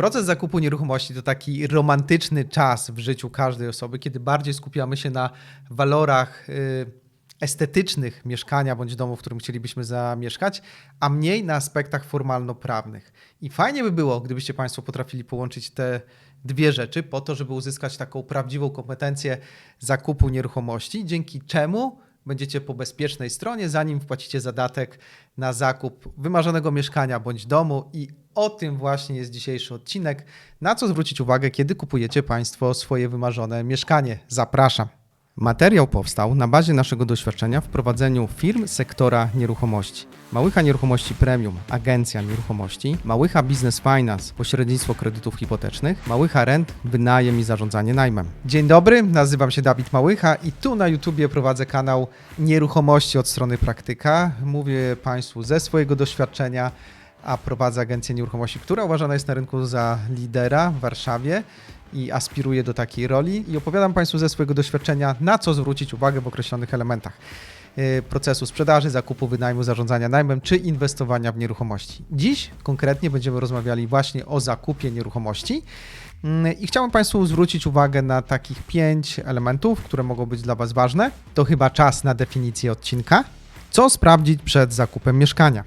Proces zakupu nieruchomości to taki romantyczny czas w życiu każdej osoby, kiedy bardziej skupiamy się na walorach y, estetycznych mieszkania bądź domu, w którym chcielibyśmy zamieszkać, a mniej na aspektach formalno-prawnych. I fajnie by było, gdybyście Państwo potrafili połączyć te dwie rzeczy po to, żeby uzyskać taką prawdziwą kompetencję zakupu nieruchomości, dzięki czemu będziecie po bezpiecznej stronie, zanim wpłacicie zadatek na zakup wymarzonego mieszkania bądź domu i o tym właśnie jest dzisiejszy odcinek. Na co zwrócić uwagę, kiedy kupujecie Państwo swoje wymarzone mieszkanie? Zapraszam. Materiał powstał na bazie naszego doświadczenia w prowadzeniu firm sektora nieruchomości. Małycha Nieruchomości Premium, agencja nieruchomości, Małycha Business Finance, pośrednictwo kredytów hipotecznych, Małycha Rent, wynajem i zarządzanie najmem. Dzień dobry, nazywam się Dawid Małycha i tu na YouTubie prowadzę kanał Nieruchomości od strony praktyka. Mówię Państwu ze swojego doświadczenia, a prowadzę agencję nieruchomości, która uważana jest na rynku za lidera w Warszawie i aspiruję do takiej roli i opowiadam Państwu ze swojego doświadczenia, na co zwrócić uwagę w określonych elementach y, procesu sprzedaży, zakupu, wynajmu, zarządzania najmem czy inwestowania w nieruchomości. Dziś konkretnie będziemy rozmawiali właśnie o zakupie nieruchomości Mm, i chciałbym Państwu zwrócić uwagę na takich pięć elementów, które mogą być dla Was ważne. To chyba czas na definicję odcinka. Co sprawdzić przed zakupem mieszkania?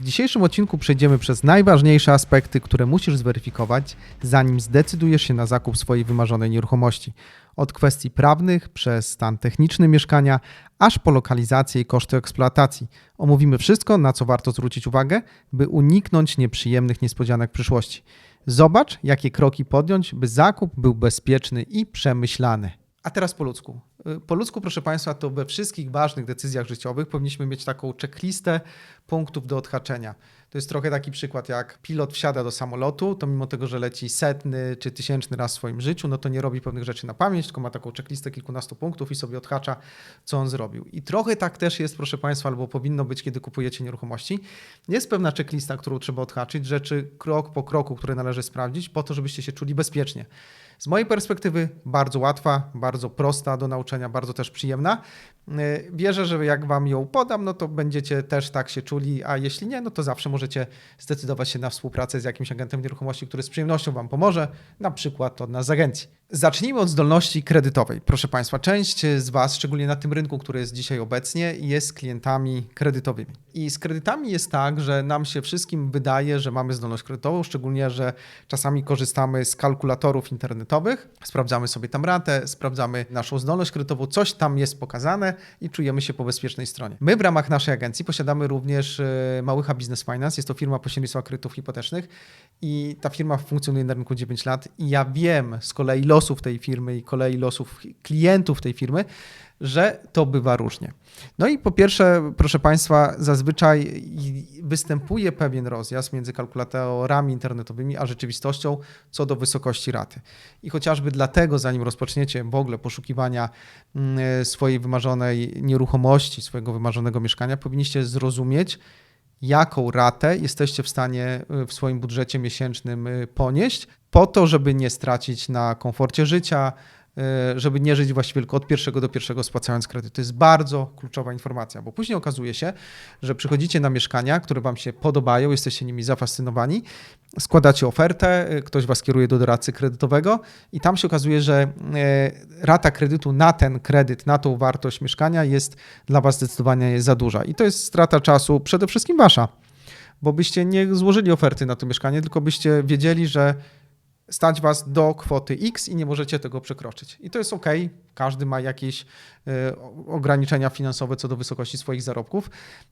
W dzisiejszym odcinku przejdziemy przez najważniejsze aspekty, które musisz zweryfikować, zanim zdecydujesz się na zakup swojej wymarzonej nieruchomości. Od kwestii prawnych, przez stan techniczny mieszkania, aż po lokalizację i koszty eksploatacji. Omówimy wszystko, na co warto zwrócić uwagę, by uniknąć nieprzyjemnych niespodzianek w przyszłości. Zobacz, jakie kroki podjąć, by zakup był bezpieczny i przemyślany. A teraz po ludzku. Y, Po ludzku, proszę Państwa, to we wszystkich ważnych decyzjach życiowych powinniśmy mieć taką checklistę punktów do odhaczenia. To jest trochę taki przykład, jak pilot wsiada do samolotu, to mimo tego, że leci setny czy tysięczny raz w swoim życiu, no to nie robi pewnych rzeczy na pamięć, tylko ma taką checklistę kilkunastu punktów i sobie odhacza, co on zrobił. I trochę tak też jest, proszę Państwa, albo powinno być, kiedy kupujecie nieruchomości. Jest pewna checklista, którą trzeba odhaczyć, rzeczy krok po kroku, które należy sprawdzić, po to, żebyście się czuli bezpiecznie. Z mojej perspektywy bardzo łatwa, bardzo prosta do nauczenia, bardzo też przyjemna. Yy, Wierzę, że jak Wam ją podam, no to będziecie też tak się czuli, a jeśli nie, no to zawsze możecie zdecydować się na współpracę z jakimś agentem nieruchomości, który z przyjemnością Wam pomoże, na przykład od nas z agencji. Zacznijmy od zdolności kredytowej. Proszę Państwa, część z Was, szczególnie na tym rynku, który jest dzisiaj obecnie, jest klientami kredytowymi. I z kredytami jest tak, że nam się wszystkim wydaje, że mamy zdolność kredytową, szczególnie, że czasami korzystamy z kalkulatorów internetowych, sprawdzamy sobie tam ratę, sprawdzamy naszą zdolność kredytową, coś tam jest pokazane i czujemy się po bezpiecznej stronie. My w ramach naszej agencji posiadamy również e, Małycha Business Finance, jest to firma pośrednictwa kredytów hipotecznych i ta firma funkcjonuje na rynku 9 lat i ja wiem z kolei losów tej firmy i kolei losów klientów tej firmy, że to bywa różnie. No i po pierwsze, proszę Państwa, zazwyczaj występuje pewien rozjazd między kalkulatorami internetowymi a rzeczywistością co do wysokości raty. I chociażby dlatego, zanim rozpoczniecie w ogóle poszukiwania mm, swojej wymarzonej nieruchomości, swojego wymarzonego mieszkania, powinniście zrozumieć, jaką ratę jesteście w stanie y, w swoim budżecie miesięcznym y, ponieść, po to, żeby nie stracić na komforcie życia, żeby nie żyć właściwie tylko od pierwszego do pierwszego spłacając kredyt. To jest bardzo kluczowa informacja, bo później okazuje się, że przychodzicie na mieszkania, które Wam się podobają, jesteście nimi zafascynowani, składacie ofertę, y, ktoś Was kieruje do doradcy kredytowego i tam się okazuje, że y, rata kredytu na ten kredyt, na tą wartość mieszkania jest dla Was zdecydowanie za duża. I to jest strata czasu przede wszystkim Wasza, bo byście nie złożyli oferty na to mieszkanie, tylko byście wiedzieli, że stać was do kwoty X i nie możecie tego przekroczyć. I to jest ok, każdy ma jakieś e, ograniczenia finansowe co do wysokości swoich zarobków,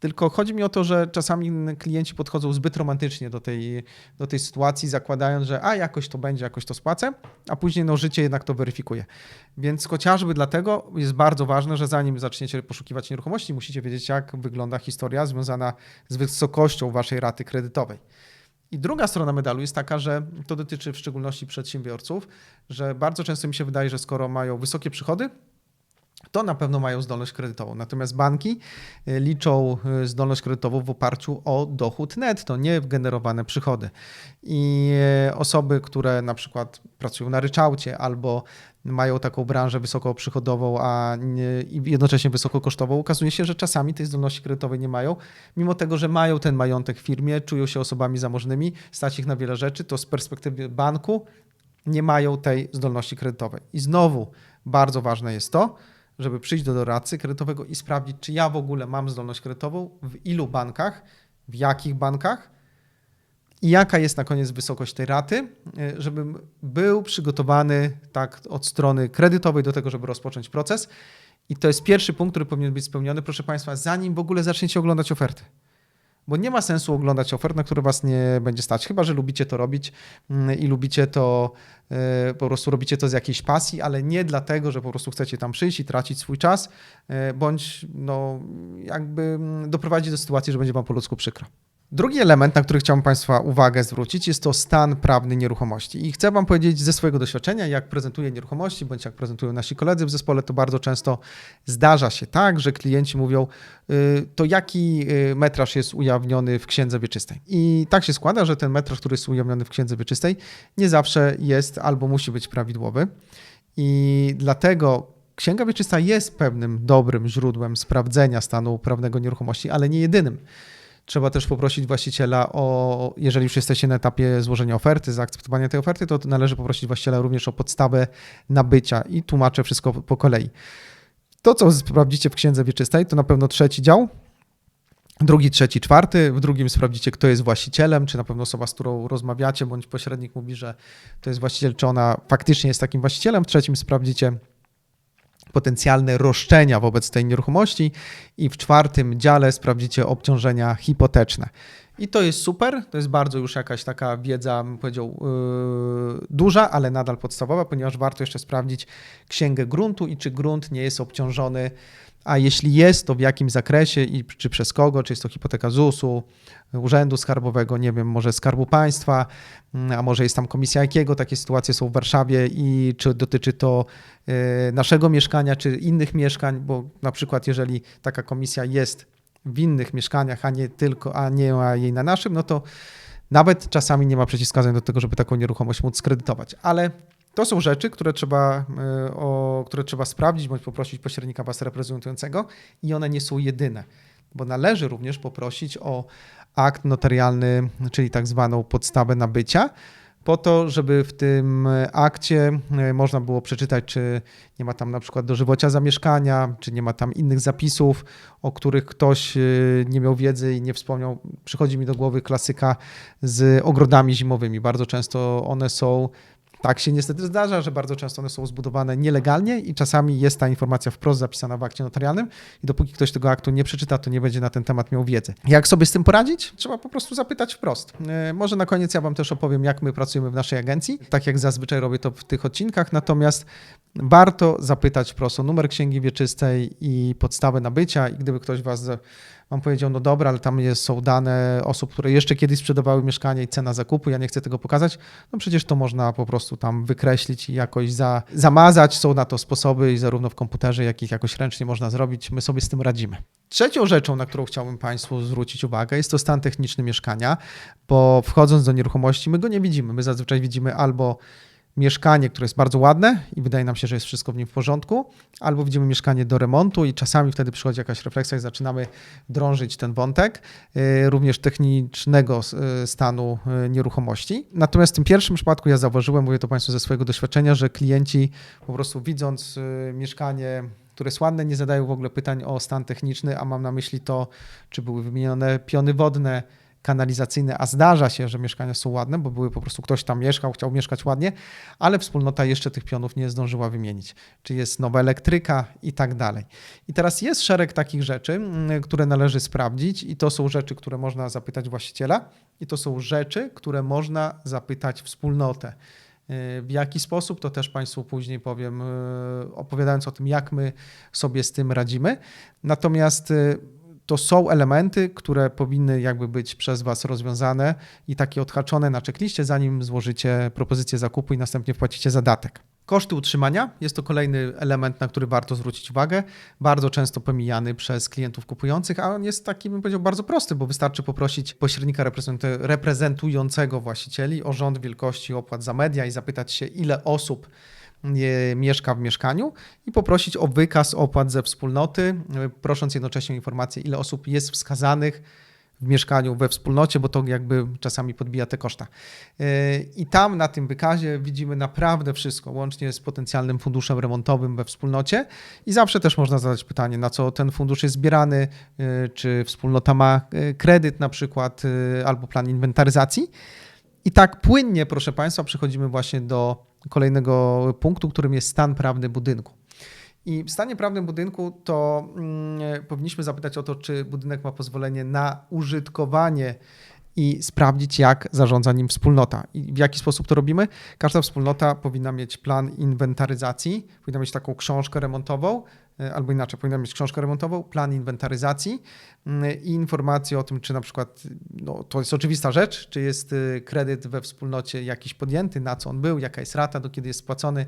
tylko chodzi mi o to, że czasami klienci podchodzą zbyt romantycznie do tej, do tej sytuacji, zakładając, że a jakoś to będzie, jakoś to spłacę, a później no, życie jednak to weryfikuje. Więc chociażby dlatego jest bardzo ważne, że zanim zaczniecie poszukiwać nieruchomości, musicie wiedzieć, jak wygląda historia związana z wysokością waszej raty kredytowej. I druga strona medalu jest taka, że to dotyczy w szczególności przedsiębiorców, że bardzo często mi się wydaje, że skoro mają wysokie przychody, to na pewno mają zdolność kredytową. Natomiast banki y, liczą y, zdolność kredytową w oparciu o dochód netto, nie w generowane przychody. I y, osoby, które na przykład pracują na ryczałcie albo mają taką branżę wysokoprzychodową, a nie, jednocześnie wysokokosztową, okazuje się, że czasami tej zdolności kredytowej nie mają, mimo tego, że mają ten majątek w firmie, czują się osobami zamożnymi, stać ich na wiele rzeczy, to z perspektywy banku nie mają tej zdolności kredytowej. I znowu bardzo ważne jest to, żeby przyjść do doradcy kredytowego i sprawdzić, czy ja w ogóle mam zdolność kredytową, w ilu bankach, w jakich bankach i jaka jest na koniec wysokość tej raty, e, żebym był przygotowany tak od strony kredytowej do tego, żeby rozpocząć proces. I to jest pierwszy punkt, który powinien być spełniony, proszę Państwa, zanim w ogóle zaczniecie oglądać oferty. Bo nie ma sensu oglądać ofert, na które Was nie będzie stać, chyba że lubicie to robić mm, i lubicie to, e, po prostu robicie to z jakiejś pasji, ale nie dlatego, że po prostu chcecie tam przyjść i tracić swój czas, e, bądź no, jakby mm, doprowadzić do sytuacji, że będzie Wam po ludzku przykro. Drugi element, na który chciałbym Państwa uwagę zwrócić, jest to stan prawny nieruchomości. I chcę Wam powiedzieć ze swojego doświadczenia, jak prezentuję nieruchomości, bądź jak prezentują nasi koledzy w zespole, to bardzo często zdarza się tak, że klienci mówią, y, to jaki y, metraż jest ujawniony w księdze wieczystej. I tak się składa, że ten metraż, który jest ujawniony w księdze wieczystej, nie zawsze jest albo musi być prawidłowy. I dlatego Księga Wieczysta jest pewnym dobrym źródłem sprawdzenia stanu prawnego nieruchomości, ale nie jedynym. Trzeba też poprosić właściciela o, jeżeli już jesteście na etapie złożenia oferty, zaakceptowania tej oferty, to należy poprosić właściciela również o podstawę nabycia i tłumaczę wszystko po kolei. To, co sprawdzicie w księdze wieczystej, to na pewno trzeci dział, drugi, trzeci, czwarty. W drugim sprawdzicie, kto jest właścicielem, czy na pewno osoba, z którą rozmawiacie, bądź pośrednik mówi, że to jest właściciel, czy ona faktycznie jest takim właścicielem. W trzecim sprawdzicie, potencjalne roszczenia wobec tej nieruchomości i w czwartym dziale sprawdzicie obciążenia hipoteczne. I to jest super, to jest bardzo już jakaś taka wiedza, bym powiedział, yy, duża, ale nadal podstawowa, ponieważ warto jeszcze sprawdzić księgę gruntu i czy grunt nie jest obciążony a jeśli jest, to w jakim zakresie i czy przez kogo, czy jest to hipoteka ZUS-u, Urzędu Skarbowego, nie wiem, może Skarbu Państwa, mm, a może jest tam komisja jakiego, takie sytuacje są w Warszawie i czy dotyczy to y, naszego mieszkania, czy innych mieszkań, bo na przykład jeżeli taka komisja jest w innych mieszkaniach, a nie tylko, a nie ma jej na naszym, no to nawet czasami nie ma przeciwwskazań do tego, żeby taką nieruchomość móc skredytować. Ale to są rzeczy, które trzeba, e, o, które trzeba sprawdzić bądź poprosić pośrednika Was reprezentującego i one nie są jedyne, bo należy również poprosić o akt notarialny, czyli tak zwaną podstawę nabycia, po to, żeby w tym akcie e, można było przeczytać, czy nie ma tam na przykład dożywocia zamieszkania, czy nie ma tam innych zapisów, o których ktoś e, nie miał wiedzy i nie wspomniał. Przychodzi mi do głowy klasyka z ogrodami zimowymi. Bardzo często one są tak się niestety zdarza, że bardzo często one są zbudowane nielegalnie i czasami jest ta informacja wprost zapisana w akcie notarialnym i dopóki ktoś tego aktu nie przeczyta, to nie będzie na ten temat miał wiedzy. Jak sobie z tym poradzić? Trzeba po prostu zapytać wprost. E, może na koniec ja Wam też opowiem, jak my pracujemy w naszej agencji, tak jak zazwyczaj robię to w tych odcinkach, natomiast warto zapytać wprost o numer księgi wieczystej i podstawę nabycia i gdyby ktoś Was Wam powiedział, no dobra, ale tam jest, są dane osób, które jeszcze kiedyś sprzedawały mieszkanie i cena zakupu, ja nie chcę tego pokazać, no przecież to można po prostu tam wykreślić i jakoś za, zamazać. Są na to sposoby i zarówno w komputerze, jak i jakoś ręcznie można zrobić. My sobie z tym radzimy. Trzecią rzeczą, na którą chciałbym Państwu zwrócić uwagę, jest to stan techniczny mieszkania, bo wchodząc do nieruchomości, my go nie widzimy. My zazwyczaj widzimy albo mieszkanie, które jest bardzo ładne i wydaje nam się, że jest wszystko w nim w porządku, albo widzimy mieszkanie do remontu i czasami wtedy przychodzi jakaś refleksja i zaczynamy drążyć ten wątek, y, również technicznego y, stanu y, nieruchomości. Natomiast w tym pierwszym przypadku ja zauważyłem, mówię to Państwu ze swojego doświadczenia, że klienci po prostu widząc mieszkanie które jest ładne, nie zadają w ogóle pytań o stan techniczny, a mam na myśli to, czy były wymienione piony wodne, kanalizacyjne, a zdarza się, że mieszkania są ładne, bo były po prostu ktoś tam mieszkał, chciał mieszkać ładnie, ale wspólnota jeszcze tych pionów nie zdążyła wymienić. Czy jest nowa elektryka i tak dalej. I teraz jest szereg takich rzeczy, mm, które należy sprawdzić i to są rzeczy, które można zapytać właściciela i to są rzeczy, które można zapytać wspólnotę. Y, w jaki sposób, to też Państwu później powiem, y, opowiadając o tym, jak my sobie z tym radzimy. Natomiast y, to są elementy, które powinny jakby być przez Was rozwiązane i takie odhaczone na czekliście, zanim złożycie propozycję zakupu i następnie wpłacicie zadatek. Koszty utrzymania jest to kolejny element, na który warto zwrócić uwagę. Bardzo często pomijany przez klientów kupujących, a on jest taki, bym powiedział, bardzo prosty, bo wystarczy poprosić pośrednika reprezentującego właścicieli o rząd wielkości opłat za media i zapytać się, ile osób mieszka w mieszkaniu i poprosić o wykaz opłat ze wspólnoty, prosząc jednocześnie o informację, ile osób jest wskazanych w mieszkaniu we wspólnocie, bo to jakby czasami podbija te koszta. I tam na tym wykazie widzimy naprawdę wszystko, łącznie z potencjalnym funduszem remontowym we wspólnocie. I zawsze też można zadać pytanie, na co ten fundusz jest zbierany, czy wspólnota ma kredyt na przykład, albo plan inwentaryzacji. I tak płynnie, proszę Państwa, przechodzimy właśnie do kolejnego punktu, którym jest stan prawny budynku. I w stanie prawnym budynku to mm, powinniśmy zapytać o to, czy budynek ma pozwolenie na użytkowanie i sprawdzić, jak zarządza nim wspólnota. I w jaki sposób to robimy? Każda wspólnota powinna mieć plan inwentaryzacji, powinna mieć taką książkę remontową, albo inaczej, powinna mieć książkę remontową, plan inwentaryzacji mm, i informacje o tym, czy na przykład, no, to jest oczywista rzecz, czy jest e, kredyt we wspólnocie jakiś podjęty, na co on był, jaka jest rata, do kiedy jest spłacony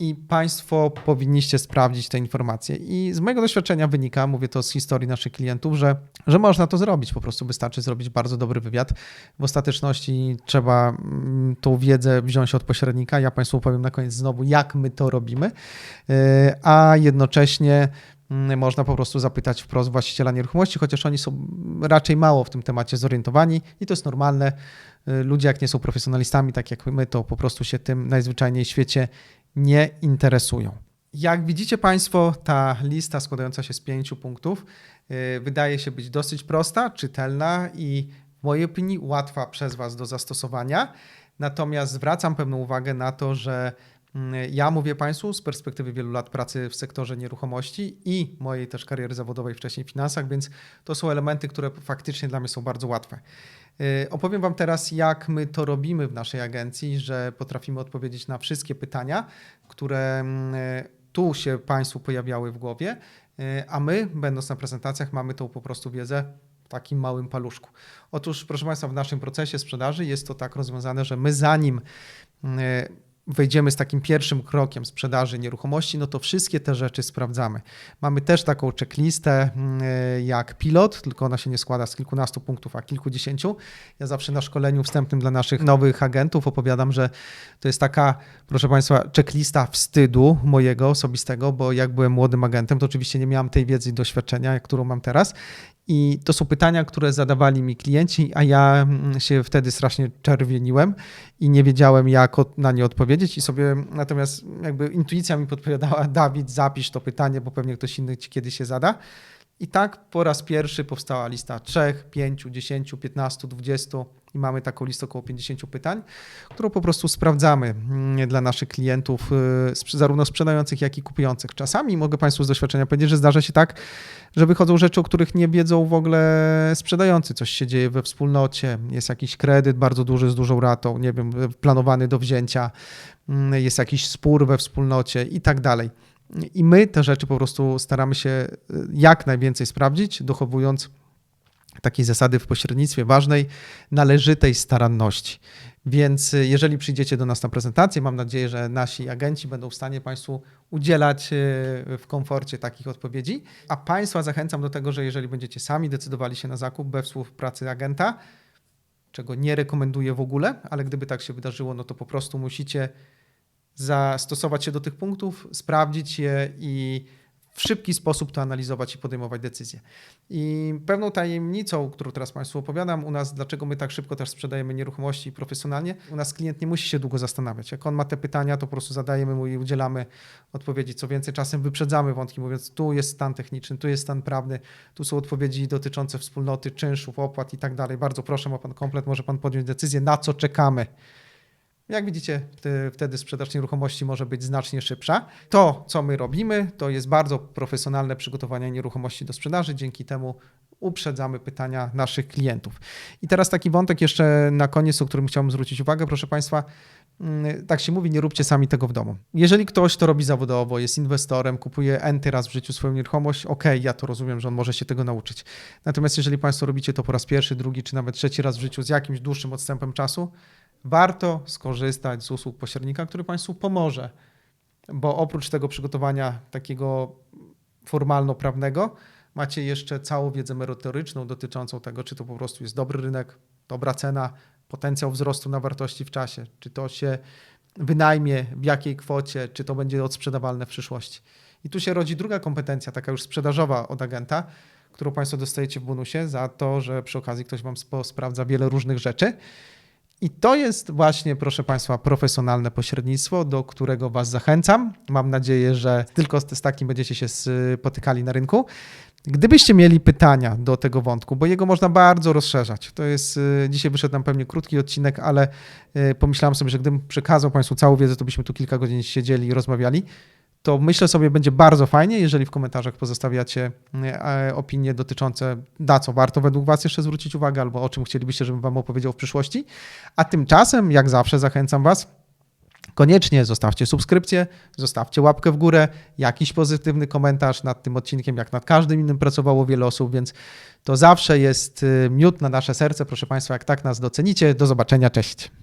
i Państwo powinniście sprawdzić te informacje. I z mojego doświadczenia wynika, mówię to z historii naszych klientów, że, że można to zrobić. Po prostu wystarczy zrobić bardzo dobry wywiad. W ostateczności trzeba mm, tą wiedzę wziąć od pośrednika. Ja Państwu powiem na koniec znowu, jak my to robimy, e, a jednocześnie mm, można po prostu zapytać wprost właściciela nieruchomości, chociaż oni są raczej mało w tym temacie zorientowani i to jest normalne. E, ludzie, jak nie są profesjonalistami, tak jak my, to po prostu się tym najzwyczajniej w świecie nie interesują. Jak widzicie Państwo, ta lista składająca się z pięciu punktów y, wydaje się być dosyć prosta, czytelna i w mojej opinii łatwa przez Was do zastosowania. Natomiast zwracam pewną uwagę na to, że mm, ja mówię Państwu z perspektywy wielu lat pracy w sektorze nieruchomości i mojej też kariery zawodowej wcześniej w finansach, więc to są elementy, które faktycznie dla mnie są bardzo łatwe. Y, opowiem Wam teraz, jak my to robimy w naszej agencji, że potrafimy odpowiedzieć na wszystkie pytania, które mm, tu się Państwu pojawiały w głowie, y, a my, będąc na prezentacjach, mamy tą po prostu wiedzę w takim małym paluszku. Otóż, proszę Państwa, w naszym procesie sprzedaży jest to tak rozwiązane, że my zanim y, wejdziemy z takim pierwszym krokiem sprzedaży nieruchomości, no to wszystkie te rzeczy sprawdzamy. Mamy też taką checklistę mm, jak pilot, tylko ona się nie składa z kilkunastu punktów, a kilkudziesięciu. Ja zawsze na szkoleniu wstępnym dla naszych nowych agentów opowiadam, że to jest taka, proszę Państwa, checklista wstydu mojego osobistego, bo jak byłem młodym agentem, to oczywiście nie miałem tej wiedzy i doświadczenia, którą mam teraz i to są pytania, które zadawali mi klienci, a ja mm, się wtedy strasznie czerwieniłem i nie wiedziałem, jak na nie odpowiedzieć. I sobie natomiast jakby intuicja mi podpowiadała: Dawid, zapisz to pytanie, bo pewnie ktoś inny ci kiedyś się zada. I tak po raz pierwszy powstała lista 3, 5, 10, 15, 20 i mamy taką listę około 50 pytań, którą po prostu sprawdzamy mm, dla naszych klientów, y, zarówno sprzedających, jak i kupujących. Czasami mogę Państwu z doświadczenia powiedzieć, że zdarza się tak, że wychodzą rzeczy, o których nie wiedzą w ogóle sprzedający. Coś się dzieje we wspólnocie, jest jakiś kredyt bardzo duży z dużą ratą, nie wiem, planowany do wzięcia, mm, jest jakiś spór we wspólnocie i tak dalej. I my te rzeczy po prostu staramy się y, jak najwięcej sprawdzić, dochowując takiej zasady w pośrednictwie ważnej, należytej staranności. Więc y, jeżeli przyjdziecie do nas na prezentację, mam nadzieję, że nasi agenci będą w stanie Państwu udzielać y, w komforcie takich odpowiedzi. A Państwa zachęcam do tego, że jeżeli będziecie sami decydowali się na zakup we współpracy agenta, czego nie rekomenduję w ogóle, ale gdyby tak się wydarzyło, no to po prostu musicie zastosować się do tych punktów, sprawdzić je i w szybki sposób to analizować i podejmować decyzje. I pewną tajemnicą, którą teraz Państwu opowiadam, u nas, dlaczego my tak szybko też sprzedajemy nieruchomości profesjonalnie, u nas klient nie musi się długo zastanawiać. Jak on ma te pytania, to po prostu zadajemy mu i udzielamy odpowiedzi. Co więcej, czasem wyprzedzamy wątki, mówiąc, tu jest stan techniczny, tu jest stan prawny, tu są odpowiedzi dotyczące wspólnoty, czynszów, opłat i tak dalej. Bardzo proszę, ma Pan komplet, może Pan podjąć decyzję, na co czekamy. Jak widzicie, wtedy sprzedaż nieruchomości może być znacznie szybsza. To, co my robimy, to jest bardzo profesjonalne przygotowanie nieruchomości do sprzedaży. Dzięki temu uprzedzamy pytania naszych klientów. I teraz taki wątek jeszcze na koniec, o którym chciałbym zwrócić uwagę, proszę Państwa. Mm, tak się mówi, nie róbcie sami tego w domu. Jeżeli ktoś to robi zawodowo, jest inwestorem, kupuje enty raz w życiu swoją nieruchomość, ok, ja to rozumiem, że on może się tego nauczyć. Natomiast jeżeli Państwo robicie to po raz pierwszy, drugi czy nawet trzeci raz w życiu z jakimś dłuższym odstępem czasu, warto skorzystać z usług pośrednika, który Państwu pomoże bo oprócz tego przygotowania takiego formalno-prawnego, macie jeszcze całą wiedzę merytoryczną dotyczącą tego, czy to po prostu jest dobry rynek, dobra cena, potencjał wzrostu na wartości w czasie, czy to się wynajmie, w jakiej kwocie, czy to będzie odsprzedawalne w przyszłości. I tu się rodzi druga kompetencja, taka już sprzedażowa od agenta, którą Państwo dostajecie w bonusie za to, że przy okazji ktoś Wam sprawdza wiele różnych rzeczy. I to jest właśnie, proszę Państwa, profesjonalne pośrednictwo, do którego Was zachęcam. Mam nadzieję, że tylko z takim będziecie się spotykali na rynku. Gdybyście mieli pytania do tego wątku, bo jego można bardzo rozszerzać. To jest, y, dzisiaj wyszedł nam pewnie krótki odcinek, ale y, pomyślałem sobie, że gdybym przekazał Państwu całą wiedzę, to byśmy tu kilka godzin siedzieli i rozmawiali. To myślę sobie, będzie bardzo fajnie, jeżeli w komentarzach pozostawiacie e, opinie dotyczące, na co warto według Was jeszcze zwrócić uwagę, albo o czym chcielibyście, żebym Wam opowiedział w przyszłości. A tymczasem, jak zawsze, zachęcam Was, Koniecznie zostawcie subskrypcję, zostawcie łapkę w górę, jakiś pozytywny komentarz nad tym odcinkiem, jak nad każdym innym pracowało wiele osób, więc to zawsze jest y, miód na nasze serce. Proszę Państwa, jak tak nas docenicie. Do zobaczenia, cześć.